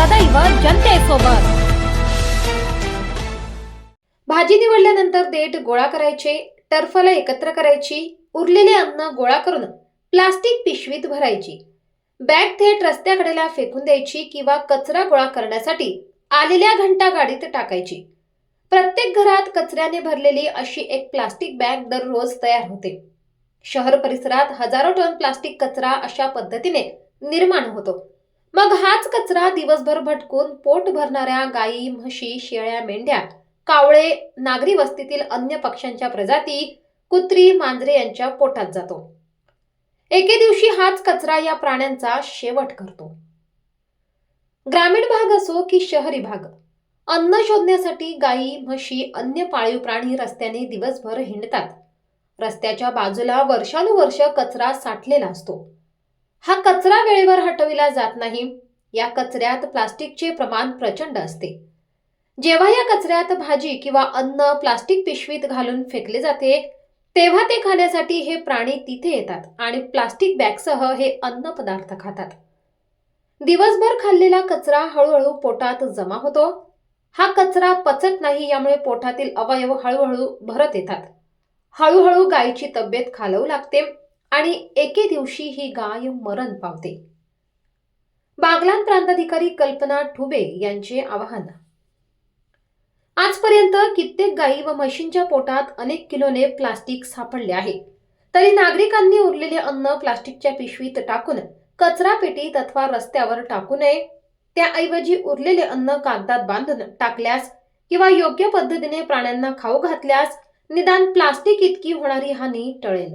सदैव जनतेसोबत. भाजी निवडल्यानंतर देठ गोळा करायचे टर्फला एकत्र करायची उरलेले अन्न गोळा करून प्लास्टिक पिशवीत भरायची. बॅग थेट रस्त्याकडेला फेकून द्यायची किंवा कचरा गोळा करण्यासाठी आलेल्या घंटा गाडीत टाकायची. प्रत्येक घरात कचऱ्याने भरलेली अशी एक प्लास्टिक बॅग दररोज तयार होते. शहर परिसरात हजारो टन प्लास्टिक कचरा अशा पद्धतीने निर्माण होतो. मग हाच कचरा दिवसभर भटकून पोट भरणाऱ्या गायी म्हशी शेळ्या मेंढ्या कावळे नागरी वस्तीतील अन्य पक्ष्यांच्या प्रजाती कुत्री मांजरे यांच्या पोटात जातो. एके दिवशी हाच कचरा या प्राण्यांचा शेवट करतो. ग्रामीण भाग असो की शहरी भाग अन्न शोधण्यासाठी गायी म्हशी अन्य पाळीव प्राणी रस्त्याने दिवसभर हिंडतात. रस्त्याच्या बाजूला वर्षानुवर्ष कचरा साठलेला असतो. हा कचरा वेळेवर हटविला जात नाही. या कचऱ्यात प्लास्टिकचे प्रमाण प्रचंड असते. जेव्हा या कचऱ्यात भाजी किंवा अन्न प्लास्टिक पिशवीत घालून फेकले जाते तेव्हा ते खाण्यासाठी हे प्राणी तिथे येतात आणि प्लास्टिक बॅगसह हे अन्न पदार्थ खातात. दिवसभर खाल्लेला कचरा हळूहळू पोटात जमा होतो. हा कचरा पचत नाही यामुळे पोटातील अवयव हळूहळू भरत येतात. हळूहळू गायीची तब्येत खालवू लागते. आणि एके दिवशी ही गाय मरण पावते. बागलान प्रांताधिकारी कल्पना ठुबे यांचे आवाहन. आजपर्यंत कित्येक गायी व म्हशींच्या पोटात अनेक किलोने प्लास्टिक सापडले आहे. तरी नागरिकांनी उरलेले अन्न प्लास्टिकच्या पिशवीत टाकून कचरा पेटीत अथवा रस्त्यावर टाकू नये. त्याऐवजी उरलेले अन्न कागदात बांधून टाकल्यास किंवा योग्य पद्धतीने प्राण्यांना खाऊ घातल्यास निदान प्लास्टिक इतकी होणारी हानी टळेल.